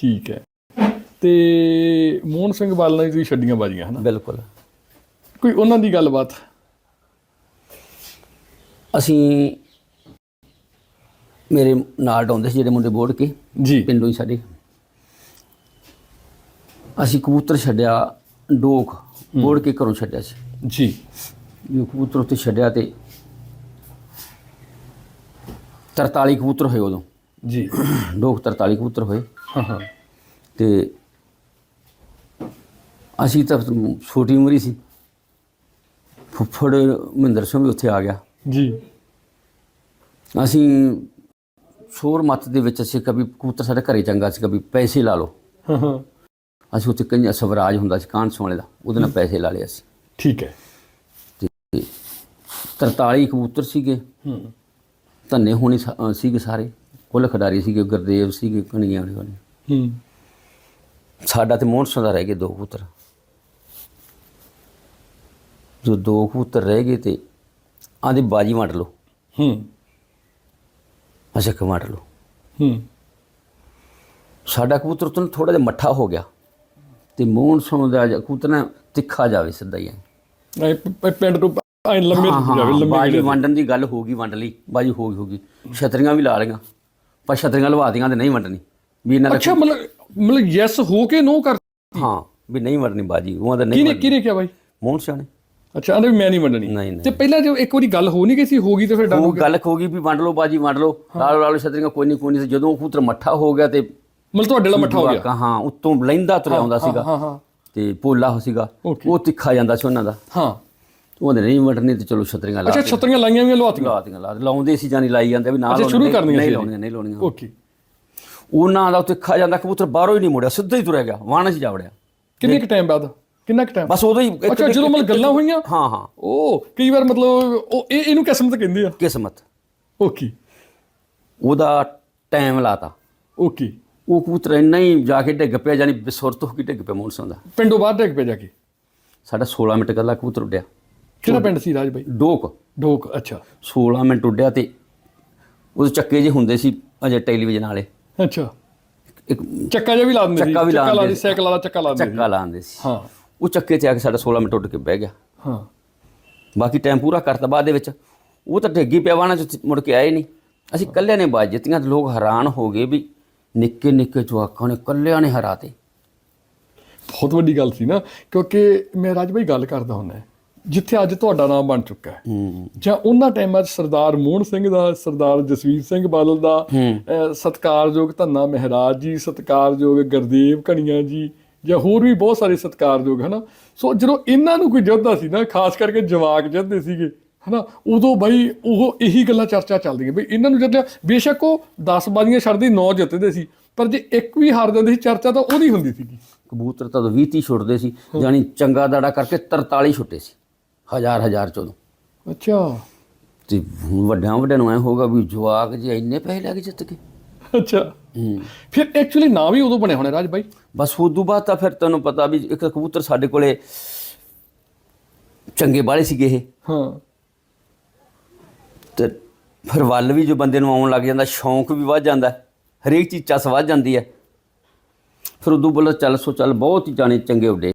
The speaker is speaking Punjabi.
ਠੀਕ ਹੈ। ਤੇ ਮੋਹਨ ਸਿੰਘ ਬਾਲ ਨਾਲ ਹੀ ਤੁਸੀਂ ਛੱਡੀਆਂ ਬਾਜੀਆਂ ਹਨਾ? ਬਿਲਕੁਲ। ਕੋਈ ਉਹਨਾਂ ਦੀ ਗੱਲਬਾਤ? ਅਸੀਂ ਮੇਰੇ ਨਾਲ ਡਾਉਂਦੇ ਸੀ ਜਿਹੜੇ ਮੁੰਡੇ ਬੋੜ ਕੇ ਜੀ। ਪਿੰਡੋਂ ਹੀ ਸਾਡੇ। ਅਸੀਂ ਕਬੂਤਰ ਛੱਡਿਆ ਡੋਕ ਬੋੜ ਕੇ ਘਰੋਂ ਛੱਡਿਆ ਸੀ। ਜੀ। ਜੋ ਕਬੂਤਰ ਉੱਤੇ ਛੱਡਿਆ ਤੇ 43 ਕਬੂਤਰ ਹੋਏ ਉਦੋਂ। ਜੀ। ਡੋਕ 43 ਕਬੂਤਰ ਹੋਏ। ਹਾਂ ਹਾਂ। ਤੇ ਅਸੀਂ ਤਾਂ ਛੋਟੀ ਉਮਰ ਹੀ ਸੀ। ਫੁੱਫੜ ਮਹਿੰਦਰ ਸਿੰਘ ਵੀ ਉੱਥੇ ਆ ਗਿਆ। ਜੀ। ਅਸੀਂ ਸ਼ੋਰ ਮੱਤ ਦੇ ਵਿੱਚ ਅਸੀਂ ਕभी ਕਬੂਤਰ ਸਾਡੇ ਘਰੇ ਚੰਗਾ ਸੀ ਕभी ਪੈਸੇ ਲਾ ਲਓ। ਹਾਂ ਹਾਂ। ਅਸੀਂ ਉੱਥੇ ਕਈਆਂ ਸਵਰਾਜ ਹੁੰਦਾ ਸੀ ਕਾਂਨ ਸੋਲੇ ਦਾ ਉਹਦੇ ਨਾਲ ਪੈਸੇ ਲਾ ਲਏ ਅਸੀਂ। ਠੀਕ ਹੈ। 43 ਕਬੂਤਰ ਸੀਗੇ। ਹੂੰ। ਧੰਨੇ ਹੋਣੇ ਸੀਗੇ ਸਾਰੇ। ਕੁੱਲ ਖਿਡਾਰੀ ਸੀਗੇ ਗੁਰਦੇਵ ਸੀਗੇ ਕਣੀਆਂ ਵਾਲੇ ਵਾਲੇ। ਹੂੰ। ਸਾਡਾ ਤੇ ਮੋਹਨ ਸਿੰਘ ਦਾ ਰਹਿ ਗਏ ਦੋ ਕਬੂਤਰ। ਜੋ ਦੋ ਕਬੂਤਰ ਰਹਿ ਗਏ ਤੇ ਆਂਦੀ ਬਾਜੀ ਵੰਡ ਲਓ। ਹੂੰ। ਅਸੀਂ ਕਿ ਵੰਡ ਲਓ। ਹੂੰ। ਸਾਡਾ ਕਬੂਤਰ ਤੋਂ ਥੋੜਾ ਜਿਹਾ ਮੱਠਾ ਹੋ ਗਿਆ। ਤੇ ਮੋਹਨ ਸਿੰਘ ਦਾ ਕਬੂਤਰ ਨਾ ਤਿੱਖਾ ਜਾਵੇ ਸਿੱਧਾ ਹੀ। ਪ- ਪਿੰਡ ਤੋਂ ਐ ਲੰਮੇ ਜਾਵੇ ਲੰਮੇ ਬਾਜੀ। ਵੰਡਣ ਦੀ ਗੱਲ ਹੋ ਗਈ ਵੰਡ ਲਈ। ਬਾਜੀ ਹੋ ਗਈ ਹੋ ਗਈ। ਛਤਰੀਆਂ ਵੀ ਲਾ ਲਈਆਂ। ਪਰ ਛਤਰੀਆਂ ਲਵਾ ਦੀਆਂ ਤੇ ਨਹੀਂ ਵੰਡਣੀ। ਵੀ ਇਹਨਾਂ ਦਾ ਅੱਛਾ ਮਤਲਬ ਮਤਲਬ ਯੈਸ ਹੋ ਕੇ ਨੋ ਕਰ ਹਾਂ ਵੀ ਨਹੀਂ ਵੰਡਣੀ ਬਾਜੀ ਉਹਨਾਂ ਦਾ ਨਹੀਂ ਕਿਹਨੇ ਵੰਡਣੀ। ਕਿਹਨੇ ਕਿਹਾ ਬਾਈ? ਮੋਹਨ ਸਿੰਘ ਨੇ ਅੱਛਾ ਆਂਦੇ ਵੀ ਮੈਂ ਨਹੀਂ ਵੰਡਣੀ। ਨਹੀਂ ਤੇ ਪਹਿਲਾਂ ਜੋ ਇੱਕ ਵਾਰੀ ਗੱਲ ਹੋ ਨਹੀਂ ਗਈ ਸੀ ਹੋ ਗਈ ਤੇ ਫਿਰ ਡਨ ਹੋ ਉਹ ਗਿਆ। ਗੱਲ ਹੋ ਗਈ ਵੀ ਵੰਡ ਲਓ ਬਾਜੀ ਵੰਡ ਲਓ। ਲਾਲ ਲਾਲ ਛਤਰੀਆਂ ਕੋਈ ਨਹੀਂ ਕੋਈ ਨਹੀਂ ਤੇ ਜਦੋਂ ਕਬੂਤਰ ਮੱਠਾ ਹੋ ਗਿਆ ਤੇ ਮਤਲਬ ਤੁਹਾਡੇ ਨਾਲ ਮੱਠਾ ਹੋ ਗਿਆ। ਹਾਂ ਉੱਤੋਂ ਲੈਂਦਾ ਤੁਰਿਆ ਆਉਂਦਾ ਸੀਗਾ ਹਾਂ ਹਾਂ। ਤੇ ਪੋਲਾ ਸੀਗਾ। Okay. ਉਹ ਤਿੱਖਾ ਜਾਂਦਾ ਸੀ ਉਹਨਾਂ ਦਾ। ਹਾਂ। ਉਹਦੇ ਨਹੀਂ ਵੰਡਣੀ ਤੇ ਚਲੋ ਛਤਰੀਆਂ ਲਾ ਅੱਛਾ ਛਤਰੀਆਂ ਲਾਈਆਂ ਵੀ ਲਵਾਤੀਆਂ ਲਾਤੀਆਂ ਲਾ ਲਾਉਂਦੇ ਸੀ ਜਾਨੀ ਲਾਈ ਜਾਂਦੇ ਵੀ ਨਾਲ ਅੱਛਾ, ਸ਼ੁਰੂ ਕਰਨੀਆਂ ਨਹੀਂ ਲਾਉਣੀਆਂ ਨਹੀਂ ਲਾਉਣੀਆਂ। ਓਕੇ। ਉਹਨਾਂ ਦਾ ਉੱਤੇ ਖਾ ਜਾਂਦਾ ਕਬੂਤਰ ਬਾਹਰੋਂ ਹੀ ਨਹੀਂ ਮੁੜਿਆ ਸਿੱਧਾ ਹੀ ਤੁਰਿਆ ਗਿਆ ਵਾਣ 'ਚ ਜਾ ਵੜਿਆ। ਕਿੰਨੇ ਕ ਟਾਈਮ ਬਾਅਦ? ਕਿੰਨਾ ਕ ਟਾਈਮ ਬਸ ਉਦੋਂ ਹੀ ਅੱਛਾ ਜਦੋਂ ਮਤਲਬ ਗੱਲਾਂ ਹੋਈਆਂ? ਹਾਂ ਹਾਂ। ਉਹ ਕਈ ਵਾਰ ਮਤਲਬ ਉਹ ਇਹ ਇਹਨੂੰ ਕਿਸਮਤ ਕਹਿੰਦੇ ਆ? ਕਿਸਮਤ। ਓਕੇ। ਉਹਦਾ ਟਾਈਮ ਲਾਤਾ। ਓਕੇ। ਉਹ ਕਬੂਤਰ ਇੰਨਾ ਹੀ ਜਾ ਕੇ ਡਿੱਗ ਪਿਆ ਜਾਨੀ ਬਸੁਰਤ ਹੋ ਕੇ ਡਿੱਗ ਪਿਆ ਮੋਨਸਨ ਦਾ। ਪਿੰਡੋਂ ਬਾਹਰ ਡਿੱਗ ਪਿਆ ਜਾ ਕੇ? ਸਾਡਾ 16 ਮਿੰਟ ਕੱਲਾ ਕਬੂਤਰ ਉੱਡਿਆ। ਕਿਹੜਾ ਪਿੰਡ ਸੀ ਰਾਜ ਬਾਈ? ਡੋਕ। ਢੋਕ ਅੱਛਾ। 16 ਮਿੰਟ ਉੱਡਿਆ ਤੇ ਉਹਦੇ ਚੱਕੇ ਜੇ ਹੁੰਦੇ ਸੀ ਅਜੇ ਟੈਲੀਵਿਜ਼ਨ ਵਾਲੇ। ਅੱਛਾ। ਇੱਕ ਚੱਕਾ ਜਿਹਾ ਵੀ ਲਾ ਦਿੰਦੇ ਸੀ। ਚੱਕਾ ਵੀ ਲਾ ਦਿੰਦੇ ਸਾਈਕਲ ਵਾਲਾ ਚੱਕਾ ਲਾ ਦਿੰਦੇ ਚੱਕਾ ਲਾਉਂਦੇ ਸੀ ਸੀ। ਹਾਂ। ਉਹ ਚੱਕੇ ਤੇ ਆ ਕੇ ਸਾਡਾ 16 ਮਿੰਟ ਉੱਡ ਕੇ ਬਹਿ ਗਿਆ। ਹਾਂ। ਬਾਕੀ ਟਾਈਮ ਪੂਰਾ ਕਰਤਾ ਬਾਅਦ ਦੇ ਵਿੱਚ। ਉਹ ਤਾਂ ਡਿੱਗੀ ਪਿਆ ਵਾਣਾ ਚ ਮੁੜ ਕੇ ਆਏ ਨਹੀਂ ਅਸੀਂ ਕੱਲਿਆਂ ਨੇ ਬਾਜ ਜਿੱਤੀਆਂ ਤੇ ਲੋਕ ਹੈਰਾਨ ਹੋ ਗਏ ਵੀ ਨਿੱਕੇ ਨਿੱਕੇ ਜਵਾਕਾਂ ਨੇ ਕੱਲਿਆਂ ਨੇ ਹਰਾਤੇ। ਬਹੁਤ ਵੱਡੀ ਗੱਲ ਸੀ ਨਾ ਕਿਉਂਕਿ ਮੈਂ ਰਾਜ ਬਾਈ ਗੱਲ ਕਰਦਾ ਹੁੰਦਾ ਜਿੱਥੇ ਅੱਜ ਤੁਹਾਡਾ ਨਾਮ ਬਣ ਚੁੱਕਾ ਹੈ। ਜਾਂ ਉਹਨਾਂ ਟਾਈਮਾਂ 'ਚ ਸਰਦਾਰ ਮੋਹਨ ਸਿੰਘ ਦਾ ਸਰਦਾਰ ਜਸਵੀਰ ਸਿੰਘ ਬਾਦਲ ਦਾ ਸਤਿਕਾਰਯੋਗ ਧੰਨਾ ਮਹਿਰਾਜ ਜੀ ਸਤਿਕਾਰਯੋਗ ਗੁਰਦੇਵ ਕਣੀਆਂ ਜੀ ਜਾਂ ਹੋਰ ਵੀ ਬਹੁਤ ਸਾਰੇ ਸਤਿਕਾਰਯੋਗ ਹਨਾ? ਸੋ ਜਦੋਂ ਇਹਨਾਂ ਨੂੰ ਕੋਈ ਜੋਧਾ ਸੀ ਨਾ ਖਾਸ ਕਰਕੇ ਜਵਾਕ ਜੱਦੇ ਸੀਗੇ ਹਨਾ? ਉਦੋਂ ਬਈ ਉਹ ਇਹੀ ਗੱਲਾਂ ਚਰਚਾ ਚੱਲਦੀਆਂ। ਬਈ ਇਹਨਾਂ ਨੂੰ ਜਦੋਂ ਬੇਸ਼ੱਕ ਉਹ 10 ਬਾਜ਼ੀਆਂ ਛੱਡਦੇ 9 ਜਿੱਤਦੇ ਸੀ ਪਰ ਜੇ ਇੱਕ ਵੀ ਹਾਰ ਜਾਂਦੇ ਸੀ ਚਰਚਾ ਤਾਂ ਉਹਦੀ ਹੁੰਦੀ ਸੀਗੀ। ਕਬੂਤਰ ਤਾਂ 20 30 ਛੁੱਟਦੇ ਸੀ ਜਾਨੀ ਚੰਗਾ ਦਾੜਾ ਕਰਕੇ 43 ਛੁੱਟੇ ਸੀ। ਹਜ਼ਾਰ ਹਜ਼ਾਰ ਚੋਂ। ਅੱਛਾ। ਤੇ ਵੱਡਿਆਂ ਵੱਡਿਆਂ ਨੂੰ ਐ ਹੋਗਾ ਵੀ ਜਵਾਕ ਜੀ ਇੰਨੇ ਪੈਸੇ ਲੈ ਕੇ ਜਿੱਤ ਕੇ ਅੱਛਾ। ਫਿਰ ਐਕਚੁਅਲੀ ਨਾਂ ਵੀ ਉਦੋਂ ਬਣਿਆ ਹੋਣਾ ਰਾਜ ਬਾਈ ਬਸ ਉਦੋਂ ਬਾਅਦ ਤਾਂ ਫਿਰ ਤੁਹਾਨੂੰ ਪਤਾ ਵੀ ਇੱਕ ਕਬੂਤਰ ਸਾਡੇ ਕੋਲੇ ਚੰਗੇ ਬਾਲੇ ਸੀਗੇ ਇਹ। ਹਾਂ। ਤੇ ਫਿਰ ਵੱਲ ਵੀ ਜੋ ਬੰਦੇ ਨੂੰ ਆਉਣ ਲੱਗ ਜਾਂਦਾ ਸ਼ੌਂਕ ਵੀ ਵੱਧ ਜਾਂਦਾ ਹਰੇਕ ਚੀਜ਼ ਚਸ ਵੱਧ ਜਾਂਦੀ ਹੈ। ਫਿਰ ਉਦੋਂ ਬੋਲਾ ਚੱਲ ਸੋ ਚੱਲ ਬਹੁਤ ਹੀ ਜਾਣੇ ਚੰਗੇ ਉੱਡੇ।